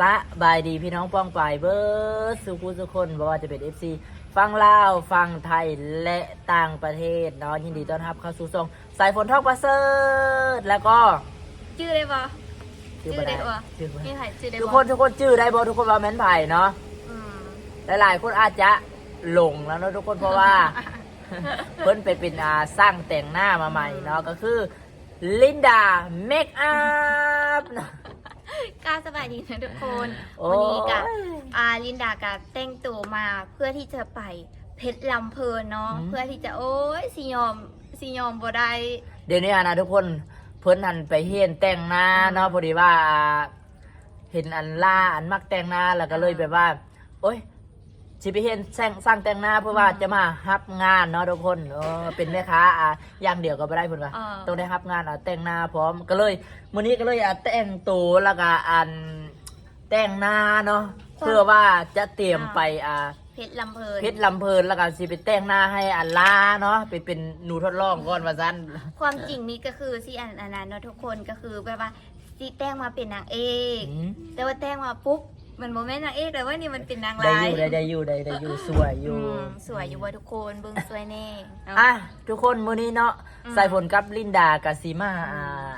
สบายดีพี่น้องป้องปายเบิร์ดสุขุสุคนบอกว่าจะเป็น FC ฟังลาวฟังไทยและต่างประเทศเนาะยินดีต้อนรับเข้าสู่ช่องสายฝนทอกประเสริฐแล้วก็ชื่อได้ปะชื่อชื่อได้บ่ปะชื่อบ่นี่ได้ถ่ายชื่อได้ทุกปะคนทุกคนชื่อได้บอทุกคนว่าแม่นไผ่เนาะอืมหลายๆคนอาจจะหลงแล้วเนาะทุกคนเพราะว่า เพิ่นไปเป็นอาสร้างแต่งหน้ามาใหม่เนาะก็คือลินดาเมคอัพ กล้าสบายดีนะทุกคนโอ้วันนี้กับยอาลินดากับแต่งตัวมาเพื่อที่จะไปเพชรลำเพลินเนาะอืมเพื่อที่จะโอ้ยสิยอมสิยอมบ่ได้เดี๋ยวนี้อะนะทุกคนเพิ่นหันไปเห็นแต่งหน้าเนาะพอดีว่า เห็นอันล่าอันมักแต่งหน้าแล้วก็เลยแบบว่า โอ๊ย สิไปเห็นสร้างสร้างแต่งหน้าเพื่อว่าจะมาฮับงานเนาะทุกคนเออเป็นแม่ค้าอะอย่างเดียวก็ไม่ได้เพิ่นว่าเออ ต้องได้ฮับงานอะแต่งหน้าพร้อมก็เลยมื้อนี้ก็เลยอะแต่งตัวแล้วก็อันแต่งหน้าเนาะเพื่อว่าจะเตรียมไปอ่า เพชรลำเพลินเพชรลำเพลินแล้วก็สิไปแต่งหน้าให้อันล่าเนาะไปเป็นหนูทดลองก่อนว่าซั่น ความจริงนี่ก็คือสิอันอันนั้นเนาะทุกคนก็คือแบบว่าสิแต่งมาเป็นนางเอก อืม แต่ว่าแต่งมาปุ๊บ มันโมแม่นนางเอกแต่ว่านี่มันเป็นนางได้ร้าอยยู่ได้ได้อยู่ได้ได้อยู่สวยอยู่อืมสวยอยู่ว่าทุกคนเบิ่งสวยแน่เนาะ อะทุกคนมื้อนี้เนาะอืม สายฝนกับลินดากับซีมาอ่า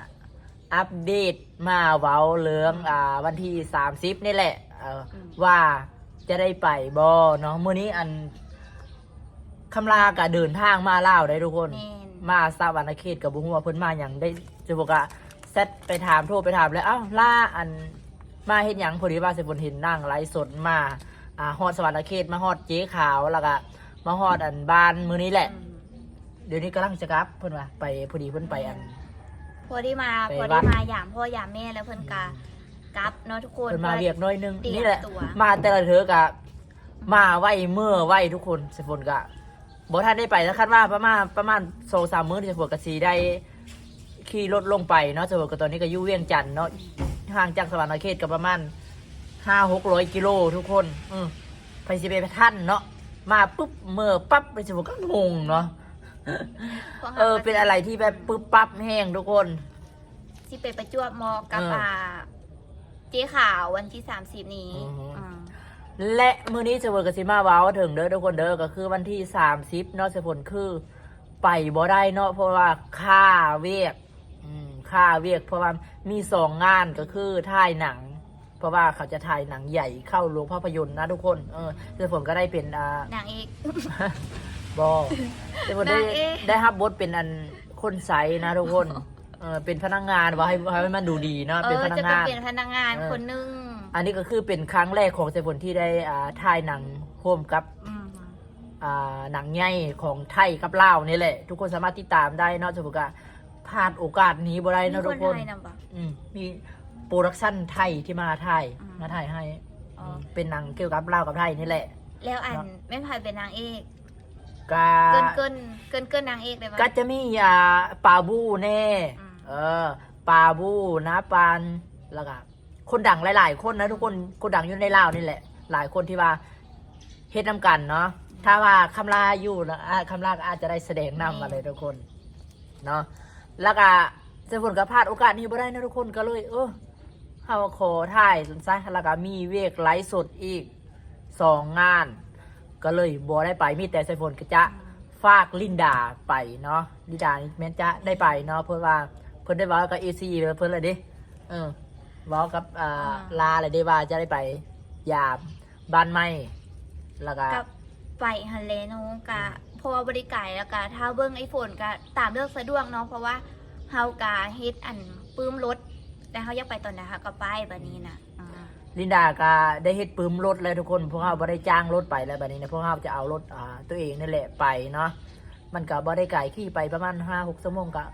อัปเดตมาเว้าเรื่องอ่าวันที่ 30 นี่แหละเอ่ออมว่าจะได้ไปบ่เนาะมื้อนี้อันคำลาก็เดินทางมาลาวได้ทุกคน แม่น มาสาวรรณเขตกับบุ้งว่าเพิ่นมาอย่างได้จะบอกว่าเซตไปถามโทรไปถามแล้วอ้าวล่าอัน มาเฮ็ดหยังพอดีว่าสิบนเห็นนั่งไลฟ์สดมาอ่าฮอดสวรรณเขตมาฮอดเจ๊ขาวแล้วก็มาฮอดอันบ้านมื้อนี้แหละอืมเดี๋ยวนี้กำลังจะกลับเพิ่นว่าไปพอดีเพิ่นไปอัน พอได้มาไปพอวัได้ดมาอย่างพ่ออย่างแม่แล้วเพิ่นกากลับเนาะทุกคนเพิ่นมาเรียกน้อยนึงเตรียมนี่แหละ ตัว มาแต่ละเถอกะมาไวเมื่อไวทุกคนสิฝนกะบ่ทันได้ไปแล้วคาดว่าประมาณประมาณ2-3มื้อที่สิฝนก็สิได้ขี่รถลงไปเนาะสิฝนก็ตอนนี้ก็อยู่เวียงจันทน์เนาะ ห่างจากสวรรณเขตก็ประมาณ5-600กิโลทุกคน อือไปสิไปทันเนาะมาปุ๊บเมื่อปั๊บไปสิฝนก็งงเนาะพราะเออ เป็นอะไรที่แบบปุ๊บปั๊บแห้งทุกคนที่ไปประจวบเหมอกับเอออ่อ่าเจ๊ขาววันที่30นี้อือฮึอืมและมื้อนี้เสวยกสิมาว้าวถึงเด้อทุกคนเด้อก็คือวันที่30เนาะเสผลคือ ไปบ่ได้เนาะเพราะว่าค่าเวียกอืม ค่าเวียก เพราะว่ามีสองงานก็คือถ่ายหนัง เพราะว่าเขาจะถ่ายหนังใหญ่เข้าโรงภาพยนตร์นะทุกคน เออเสผลก็ได้เป็นอ่า นางเอก บอเสผลได้นางเอกได้รับบทเป็นอันคนใสนะทุกคน เออเป็นพนักงานว่าให้ให้มันดูดีเนาะ เอเป็นอ พนักจะไปงาน เป็นพนักงานเออ คนหนึงอันนี้ก็คือเป็นครั้งแรกของเสผลที่ได้อ่าถ่ายหนังร่วมกับอืมอ่าหนังใหญ่ของไทยกับลาวนี่แหละ ทุกคนสามารถติดตามได้เนอกจากว่า พลาดโอกาสนี้บ่ได้มีนะคทุนกคน ไทยนำปะ อืมมีโปรดักชั่นไทยที่มาถ่ายอืมมาถ่ายให้อ๋อมเป็นหนังเกี่ยวกับลาวกับไทยนี่แหละ แล้วอันเนาะแม่พายเป็นนางเอกก็เกินเกินเกินเกินนางเอกเลยปะ ก็จะมีอ่าปาบูแน่ อืม เออปาบูนะปานแล้วก็คนดังหลาย ๆ คนนะทุกคนคนดังอยู่ในลาวนี่แหละ หลายคนที่ว่าเฮ็ดนำกันเนาะถ้าว่าคำลาอยู่นะอ่าคำลาก็อาจจะได้แสดงนำมาเลยทุกคนเนาะ แล้วก็เจ้าฝนก็พลาดโอกาสนี้บ่ได้นะทุกคนก็เลย เออเฮาขอถ่ายซะแล้วก็มีเวกไลฟ์สดอีกสองงาน ก็เลยบ่ได้ไปมีแต่เจ้าฝนก็จะฝากลินดาไปเนาะลินดานี่แม่นจะได้ไปเนาะเพิ่นว่าเพิ่นได้เว้ากับ AC เพิ่นเลยเด้เออเว้ากับอ่าอ่าลาเลยได้ว่าจะได้ไปยามบ้านใหม่แล้วก็ กับไปฮันเลเนาะกะ เพราะว่าบริการแล้วกะถ้าเบิ้งไอโฟนกะตามเลือกสะดวกเนาะเพราะว่าเฮากะเฮ็ดอันปื้มรถแต่เฮาอยากไปตอนไหนคะก็ไปแบบนี้นะอ่า ลินดาก็ได้เฮ็ดปืมรถเลยทุกคนพวกเขาบ่ได้จ้างรถไปแล้วแบบนี้นะพวกเขาจะเอารถอ่าตัวเองนี่แหละไปเนาะมันก็บ่ได้ไกลขี่ไปประมาณห้าหกชั่วโมงก็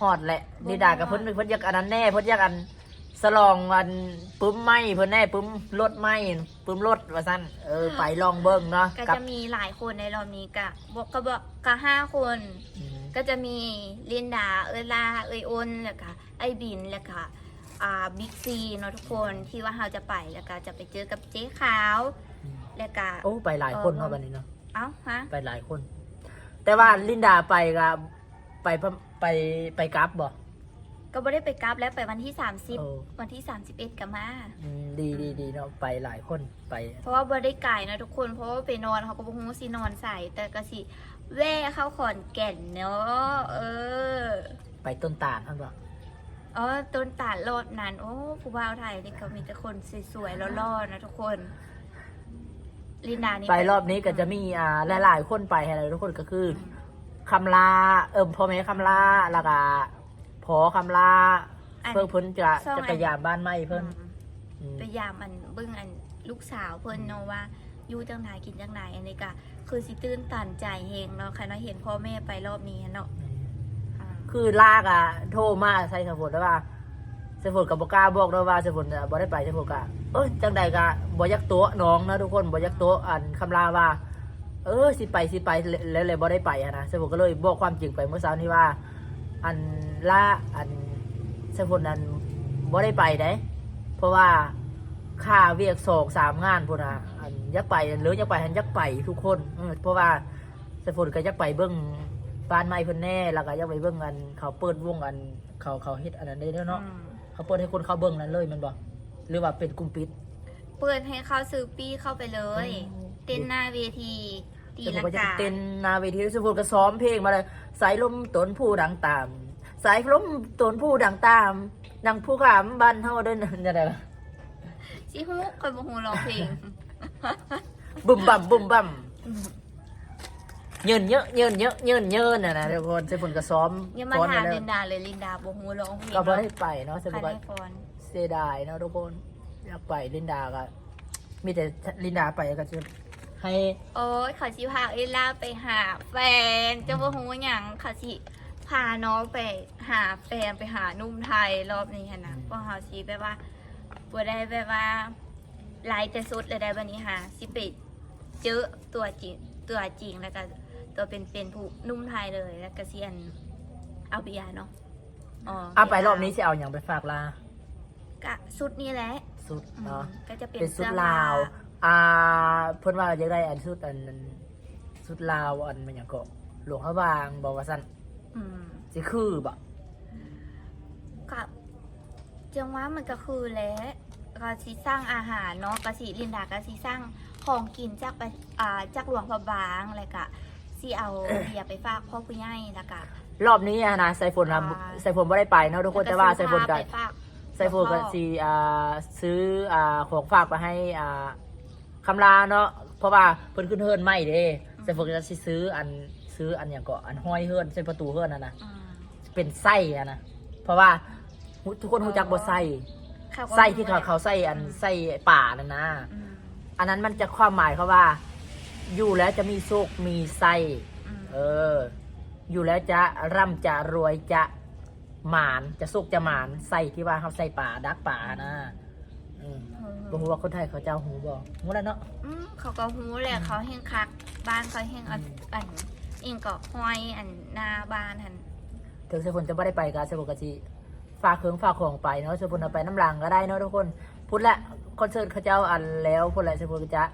ฮอดแหละลินดากับเพิ่นเพิ่นอยากอันนั้นแน่เพิ่นอยากอัน สลองอันปึ้มไหมเพิ่นแน่ปึ้มรถไหมปึ้มรถว่าซั่นเออไปลองเบิ่งเนาะก็กัจะมีหลายคนในรอบนี้กะบอกก็บอกกะห้าคน อืมก็จะมีลินดา เอยลา เอยอ้นแล้วก็ไอบินแล้วก็อ่าบิ๊กซีเนาะทุกคนที่ว่าเราจะไปแล้วก็จะไปเจอกับเจ๊ขาวแล้วก็โอ้ไปหลายคนเนาะบัดนี้เนาะเอ้าฮะไปหลายคน แต่ว่าลินดาไปก็ไปพร้อมไปไปกลับบ่ ก็บ่ได้ไปกลับแล้วไปวันที่เออ30 วันที่ 31ก็มา อืมดีดีดีเนาะไปหลายคนไป เพราะว่าบ่ได้ไก่นะทุกคนเพราะว่าไปนอนเขาก็บ่ฮู้สินอนใส่แต่ก็สิแว่เข้าขอนแก่นเนาะเออไปต้นตาลท่านบอกอ๋อต้นตาลรอบนั้นโอ้ผู้บ่าวไทยนี่ก็มีแต่คนสวยๆล่อๆนะทุกคนลินดานี่ไปรอบนี้ก็จะมีอ่าหลายๆคนไปอะไรทุกคนก็คือคำลาเอิมพ่อแม่คำลาแล้วก็ พอคำลาเพิ่งเพิ่นจะจะไปยามบ้านใหม่เพิ่นอืมอืม พยายามอันเบิ่งอันลูกสาวเพิ่นเนาะว่าอยู่จังไหนกินจังไหนอันนี้ก็คือสิตื่นตันใจเฮงเนาะค่ะเนาะเห็นพ่อแม่ไปรอบนี้เนาะอ่าคือลากอะโทรมาใส่สมุดแล้วว่าสมุดกับบกล้าบอกด้วยว่าสมุดบ่ได้ไปสมุดกะเอ้ยจังใดกะบ่อยักตัวน้องนะทุกคนบ่อยักตัวอันคำลาว่า เออสิไปสิไปแล้วเลยบ่ได้ไปอะนะสมุดก็เลยบอกความจริงไปเมื่อเช้านี้ว่า อัน ล่าอันสมุดนั้นบ่ได้ไปได้ เพราะว่าค่าเวียกสองสามงานพุ่นอะอันอยักไปหรืออยักไปหันอยักไปทุกคนเออเพราะว่าสมุดก็อยักไปเบิ่งบ้านใหม่เพิ่นแน่แล้วก็อยังไปเบิ่งกันเขาเปิดวงกัน เขาเขาเฮ็ดอันนั้นได้เด้อเนาะอืมเขาเปิดให้คนเข้าเบิ่งนั้นเลยแมันบ่หรือว่าเป็นกลุ่มปิด เปิดให้เขาซื้อปี้เข้าไปเลย เต้นหน้าเวทีตีแต่ผมลังก็จะกาเต้นหนาเวทีสุพลก็ซ้อมเพลงมาเลยสายลมตนผู้ดังตาม สายลมตนผู้ดังตามดังผู้ขามบ้านเฮาเด้อนั่นจะได้ล่ะชิฮุคอยบ่ฮู้ร้องเพลงบุ่มบ่ำบุ่มบ่ำเยินเยอะเยินเยอะเยินเยินน่ะนะทุกคนสุพลก็ซ้อมอย่ามาซ้อนถามไว้ลิแล้วนดาเลยลินดาบ่ฮู้ร้องเพลงก็บ่ได้ไปเนาะสุพใครลก็ได้พรเสียดายเนาะทุกคนอยากไปลินดาก็มีแต่ลินดาไปก็จะให้โอ้ยเขาสิพาเอลล่าไปหาแฟนจะบ่ฮู้หยังเขาสิ พาน้องไปหาแฟนไปหาหนุ่มไทยรอบนี้หั้นนะเพราะเขาสิแบบว่าบ่ได้แบบว่าไลฟ์แต่สุดเลยได้บัดนี้หาสิไปเจอตัวจริงตัวจริงแล้วก็ตัวเป็นเป็นผู้หนุ่มไทยเลยแล้วก็สิอันเอาเบียร์เนาะอ๋อเอาไปรอบนี้จะเอาอย่างไปฝากลา กะสุดนี้แหละสุดอืมเนาะก็จะเป็นเป็นสุดสื้อลาวผ้อ่าเพิ่นว่าจะได้อันสุดอันนั้นสุดลาวอันมันอย่างก็หลวงพระบางบอกว่าสั้น อืมสิคือบ่กับจังว่ามันก็คือแหล้วก็สิสร้างอาหารเนาะก็สิลินดาก็สิสร้างของกินจากไปอ่าจากหลวงพระบางแล้วก็สิเอาเบียร์ไปฝากพ่อผู้ใหญ่แล้วก็รอบนี้อะนะไซฝนนะอ่าไซฝนไม่ได้ไปเนาะทุกคนแต่ว่าไซฝนก็ก็ไปฝาก ไซฝนก็สิอ่าซื้ออ่าของฝากไปให้อ่าคำลาเนาะเพราะว่าเพิ่นขึ้นเฮิรนไม่เด้ไซฝนก็สิซื้ออัน ซื้ออันอย่างก็อันห้อยเฮิรนเส้นประตูเฮิรนนั่นนะอืมเป็นไส้อะนะเพราะว่าทุกคนรู้จักบ่ไส้เขาก็ไส้ที่เขาเขาไส้อันไส้ป่านั่นนะ อืมอันนั้นมันจะความหมายเขาว่า อยู่แล้วจะมีโชคมีไส้อืมเออ อยู่แล้วจะร่ำจะรวยจะหมานจะโชคจะหมานไส้ที่ว่าเขาใส่ป่าดักป่านะอืมบ่รู้ว่าคนไทยเขาเจ้าหูบ่หูแล้วเนาะ อืมเขาก็ฮู้แหละเขาเฮงคัก บ้านเขาเฮงอันอัน อิงก็ห้อยอันหน้าบ้านหันถึงเสพนจะไม่ได้ไปกันเสพนกะจิฝากเครื่องฝากของไปเนาะเสพนเอาไปน้ำลังก็ได้เนาะทุกคนพูดละคอนเสิร์ตเขาเจ้าอันแล้วพูดละเสพนก็จะ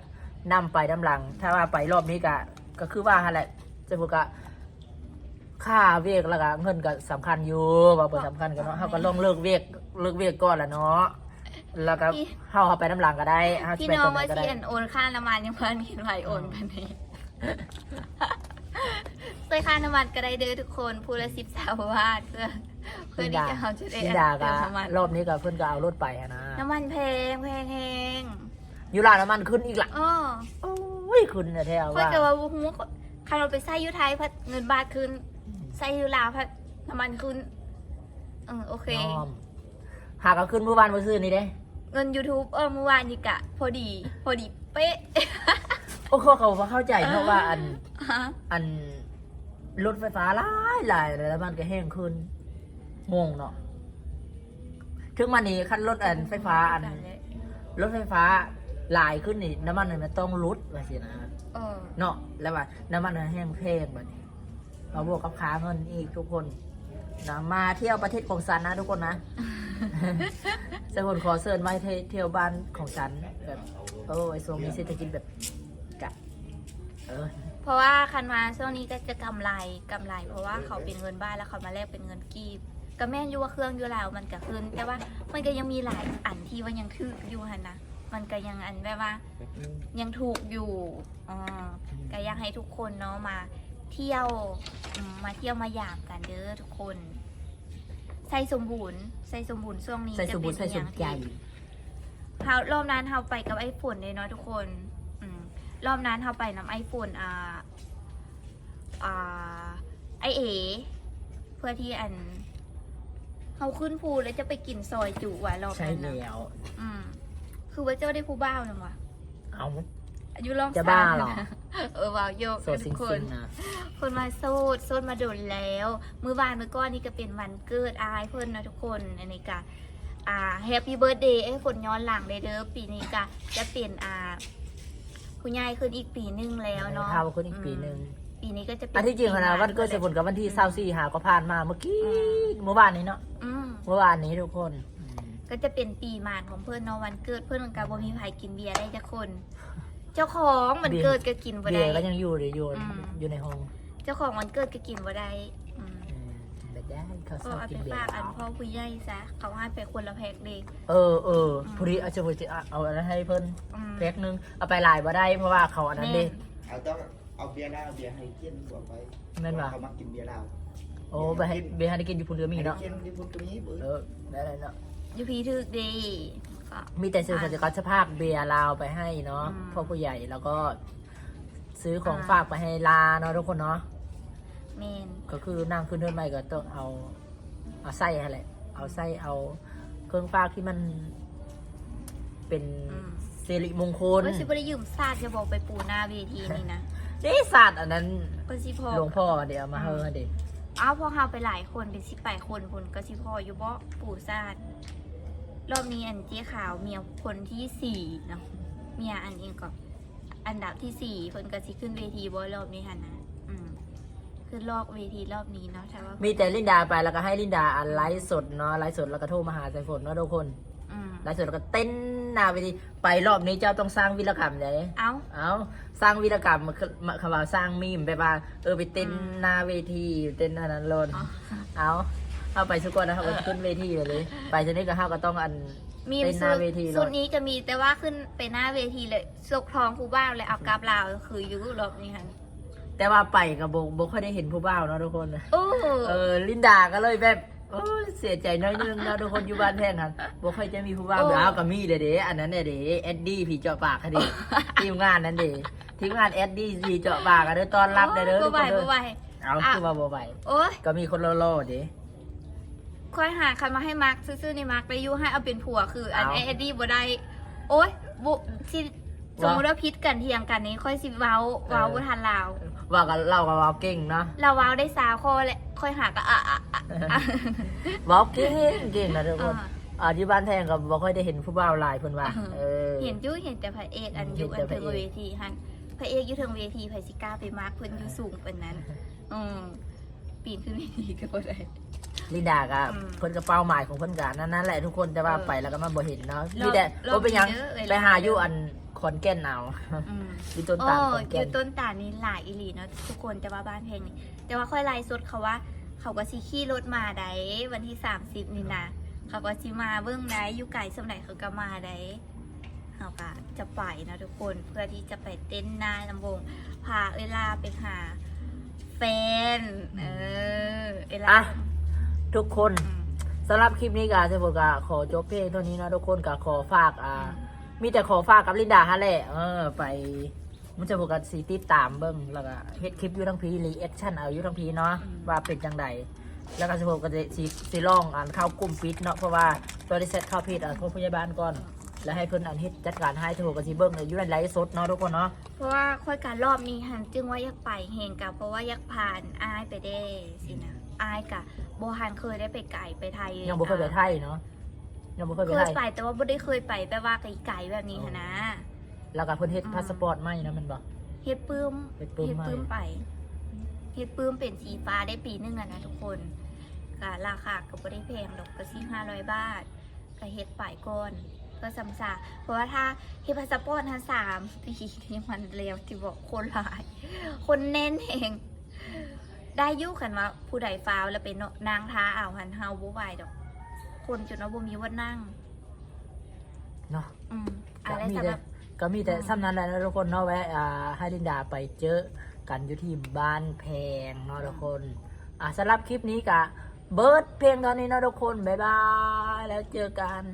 นำไปน้ำลัง ถ้าว่าไปรอบนี้ก็ก็คือว่าหั่นแหละเสพนก็ค่าเวกแล้วก็เงินก็สำคัญอยู่ว่าเปิดสำคัญกันเนาะเขาก็ลองเลิกเวกเลิกเวกก่อนละเนาะแล้วก็เฮาเอาไปน้ำลังก็ได้เฮาพี่ไปน้อตงรงไหนว่าก็สิได้อันโอนค่าน้ำมันยังเพิ่นเห็นไหวโอนไปนี้ เคยค่าน้ำมันก็ได้เด้อทุกคนพูดละสิบสาวบาทเพื่อเพื่อที่จะเอาจุดเอลินดาเติก็มน้ำมันรอบนี้ก็เพิ่นก็เอารถไปอะนะน้ำมันแพงแพงแพงอยู่ร้านน้ำมันขึ้นอีกละอ้อโอ้ยขึ้นนะแท้ค่อยว่าเกิดว่าบูฮูคันเราไปใส่อยูไทยพัดเงินบาทขึ้นใส่อยูลาวพัดน้ำมันขึ้นเออโอเคยอมหากเอาขึ้นเมื่อวานเมื่อซื้อนี่เด้ เงิน YouTube เออเมื่อวานนี่กะ พอดี พอดีเป๊ะโอ้เขาเขาบ่เข้าใจเนาะว่าอัน ฮะอัน รถไฟฟ้าหลายหลายแล้วมันก็แห้งขึ้นงงเนาะถึงมันนี่คันรถอันไฟฟ้าอันรถไฟฟ้าหลายขึ้นนี่น้ำมันมันต้องลดว่าสินะเออเนาะแล้วว่าน้ำมันมันแห้งแพงแบบนี้มาบวกกับค่าเงินอีกทุกคนนะมาเที่ยวประเทศของฉันนะทุกคนนะสกุลขอเชิญไว้เที่ยวบ้านของฉันแบบโอ้ยทรงมีเศรษฐกิจแบบกะเออ เพราะว่าคันมาช่วงนี้ก็จะกำไรกำไร เพราะว่าเขาเป็นเงินบ้านแล้วเขามาแลกเป็นเงินกีบก็แม่นอยู่ว่าเครื่องอยู่แล้วมันก็ขึ้น แต่ว่ามันก็ยังมีหลายอันที่ว่ายังคืออยู่หันนะมันก็ยังอันแบบว่า ยังถูกอยู่อ่าก็อยากให้ทุกคนเนาะมา เที่ยวอืมมาเที่ยวมาหยามกันเด้อทุกคนใส่สมบูรณ์ใส่สมบูรณ์ช่วงนี้ใส่สมบูรณ์จะใส่เป็นสอมย่างใจที่เฮารอบนั้นเฮาไปกับไอ้ฝนเลยเนาะทุกคนอืม รอบนั้นเฮาไปนำไอ้ฝนอ่าอ่าไอเอ เพื่อที่อันเฮาขึ้นภูแล้วจะไปกินซอยจุว่ะรอบใช่นั้นนะแล้ว อืม คือว่าเจ้าได้ผู้บ้าวนึงว่ะเอา อายุลองจะบ้าสมเหรอนะเออว้าวโยกโสดทุซิกงคซินงนะ คนมาโซดโซดมาโดนแล้ว มือวานมือก้อนนี่ก็เป็นวันเกิดอายเพิ่นนะทุกคนอันนี้ก็อ่าแฮปปี้เบิร์ดเดย์ไอ้ฝนย้อนหลังเลยเด้อปีนี้ก็จะเปลี่ยนอ่า คุณยายขึ้นอีกปีหนึงแล้วเนาะเท่าคนอีกปีหนึ่งปีนี้ก็จะเป็อันที่จริงปีนะใหม่วันเกิดเสยผลกับวันที่เศร้าสี่หาก็ผ่านมาเมื่อกี้เมื่อวานนี้เนาะอืม เมื่อวานนี้ทุกคนก็จะเป็นปีใหม่ของเพื่อนเนาะวันเกิดเพื่อนกับบ่มีใครกินเบียร์ได้จักคน เจ้าของวันเกิดก็กินบ่เบีได้ยร์ก็ยังอยู่เลยอยู่อืม อยู่ในห้อง เจ้าของวันเกิดก็กินบ่ได้อืมอืม แต่ได้เขาชก็อบเอากิไปนเบียฝากร์อันพ่อผู้ใหญ่ซะเขาให้ไปคนละแพ็กเลยเออเออพอดีอาจจะไปเอาอะไรให้เพิ่นอืม แพ็กนึงเอาไปหลายบ่ได้เพราะว่าเขาอันนั้นเด้ เอาต้องเอาเบียร์เหล้าเอาเบียร์ให้กินบอกไปแม่นปะเขามากินเบียร์เหล้าโอ้ไปให้เบียร์ให้ได้กินอยู่พุ่นเรือมีเนาะให้กินที่พุ่นตรงนี้เบิดเออได้เลยเนาะยูพีถึกดีก็ มีแต่ซื้อสัญลักษณ์สภาพเบียร์ลาวไปให้เนาะอืม พ่อผู้ใหญ่แล้วก็ ซื้อของอ่าฝากไปให้ลาเนาะทุกคนเนาะ เมนก็คือนั่งขึ้นเทินใหม่ก็ต้องเอาเอาไส้อะไรเอาไส้เอาเครื่องฝากที่มันเป็นอืมสิริมงคลก็สิบ่ได้ยืมซาดจะบอกไปปูหน้าเวทีนี่นะนี่ศาสตร์อันนั้นก็สิพอหลวงพ่อเดี๋ยวเอามาเฮอเด็กอ้าวพอเฮาไปหลายคนเป็นสิบแปดคนพุ่นก็สิพออยู่บ่ปูซาดรอบนี้อันเจ๊ขาวเมียคนที่สี่เนาะเมียอันเองก็อันดับที่สี่เพิ่นก็สิขึ้นเวทีบ่รอบนี้หั่นนะอืม คือลอกเวทีรอบนี้เนาะแต่ว่ามีแต่ลินดาไปแล้วก็ให้ลินดาอันไลฟ์สดเนาะไลฟ์สดแล้วก็โทรมาหาสายฝนเนาะทุกคนอืมไลฟ์สดแล้วก็เต้นหน้าเวทีไปรอบนี้เจ้าต้องสร้างวีรกรรมเลยเอ้า เอาสร้างวีรกรรมมามาคำว่าสร้างมีมไปว่าเออไปเต้นอืมหน้าเวทีเต้นอันนั้นโลนอ๋อ เอาเอาไปสุกคนนะครับเออขึ้นเวทีเลยเลยไปชนิดก็ห้าก็ต้องอันมีเต้นหสุน้าดเวทีเลยสุดนี้จะมีแต่ว่าขึ้นไปหน้าเวทีเลยสกทองคูบ้าวเลยเอากราบลาวคืออยู่รอบนี้ค่ะ แต่ว่าไปกับโบโบค่อยได้เห็นผู้บ่าวเนาะทุกคนโอ้เออลินดาก็เลยแบบโอ้ยเสียใจน้อยนึงเนาะทุกคนอยู่บ้านแพงครับโบค่อยจะมีผู้บ่าวเดี๋ยวเอากับมีเลยเด้อันนั้นเนี่ยเด้เอ็ดดี้ผีเจาะปากค่ะเด้ทีมงานนั้นเด้ทีมงานเอ็ดดี้ผีเจาะปากกันเด้อต้อนรับเด้อเด้อทุบ่กไหควนเด้บ่อไหวเอาอะคือว่าโบไหวโอ้ยก็มีคนโล่ๆเด้ค่อยหาใครมาให้มาร์คซื้อๆในมาร์คไปอยู่ให้เอาเป็นผัวคืออันเอาไอเอ็ดดี้บ่ได้โอ้ยบุสิสมมติว่าพิษกันเทียงกันนี้ค่อยสิเว้าเว้าบ่ทันลาว ว่ากันเรากับเราเก่งเนาะเราเว้าได้สาวข้อแหละค่อยหาก็อะอะอะอะเว้าเก่งเก่งนะทุกคนอ่าอ่าที่บ้านแทงก็บ่ค่อยได้เห็นผู้บ่าวหลายเพิ่นว่าอ่าเออเห็นอยู่เห็นแต่พระเอกอันอยู่เห็อันแต่นพระเทิงเอกเวทีฮันพระเอกอยู่เทิงเวทีไผสิกล้าไปมาร์คเพิ่นอยู่สูงเป็นนั้นอืมปีนขึ้นเวทีก็บ่ได้ ลินดาก็อืมเพิ่นก็เป้าหมายของเพิ่นก็นั่นนั่นแหละทุกคนแต่ว่าเออไปแล้วก็มาบ่เห็นเนาะรอบมีแต่รอบบ่เป็นหยังนี้เด้อเอ้ยไปหาอยู่อันขอนแก่นเอาอืมอยู่ต้นโอ้ตาลขอนอแก่นยู่ต้นตาลนี้หลายอีหลีเนาะทุกคนแต่ว่าบ้านเพลงนี่แต่ว่าค่อยไล่สดเขาว่า เขาก็สิขี่รถมาได้วันที่30นี่นะเขาก็สิมาเบิ่งได้อยู่ไกลสำไหนเขาก็มาได้เขาก็จะไปนะทุกคนเพื่อที่จะไปเต้นหน้าลำวงพาเวลาไปหาแฟน เออเวลาอะ ทุกคนอืมสำหรับคลิปนี้ก็จะบอกก็ขอจบเพลงเท่านี้นะทุกคนก็ขอฝากอ่า มีแต่ขอฝากกับลินดาฮะแหละเออ ไปมันจะบอกกันสีติดตามเบิ้งแล้วก็เฮ็ดคลิปอยู่ทั้งพีรีแอคชั่นเอาอยู่ทั้งพีเนาะอืมว่าเป็นจังใดแล้วก็จะบอกกันสีสีล่องอ่านเข้ากลุ่มปิดเนาะเพราะว่าตัวได้เซตเข้าพีดอ่านพวกพยาบาลก่อนแล้วให้เพิ่นอันเฮ็ดจัดการให้ทุกคนกันสีเบิ้งอยู่ในไลฟ์สดเนาะทุกคนเนาะเพราะว่าค่อยการรอบนี้หันจึงว่าอยากไปเฮงกับเพราะว่าอยากผ่านอายไปได้สินะ อายกับโบฮันเคยได้ไปไก่ไปไทยยังบ่เคยไปไทยเนาะยังบ่เคยไปเคไทยยไปแต่ว่าบ่ได้เคยไปแปลว่าไกลๆแบบนี้หั้นนะแล้วก็เพิ่นเฮ็ดอืมพาสปอร์ตใหม่นะแมันบ่ เฮ็ดปื้มเฮ็ดปื้มเฮ็ดใหม่ปื้มไปเฮ็ดปื้มเป็นสีฟ้าได้ปีหนึงอะนะทุกคนก็ราคาก็บ่ได้แพงดอกก็สิ500 บาทก็เฮ็ดไปก่อนเพื่อสำซาเพราะว่าถ้าเฮ็ดพาสปอร์ตทันสามปีนี่มันเร็วที่บอกคนหลาย คนแน่นเอง ได้อยุ่คันว่าผู้ใดฟาวแล้วเป็นนางท้าเอาหันเฮาบ่ไหวดอก คนจนว่าบ่มีว่านั่ง เนาะอืมอะก็ไรมีสำหแต่รับ ก็มีแต่อืม ซ้ำนั้นแหละนะทุกคนเนาะแวะอ่าให้ลินดาไปเจอกันอยู่ที่บ้านแพงเนาะทุกคนอะสำหรับคลิปนี้กะเบิร์ดเพลงตอนนี้เนาะทุกคนบ๊ายบายแล้วเจอกัน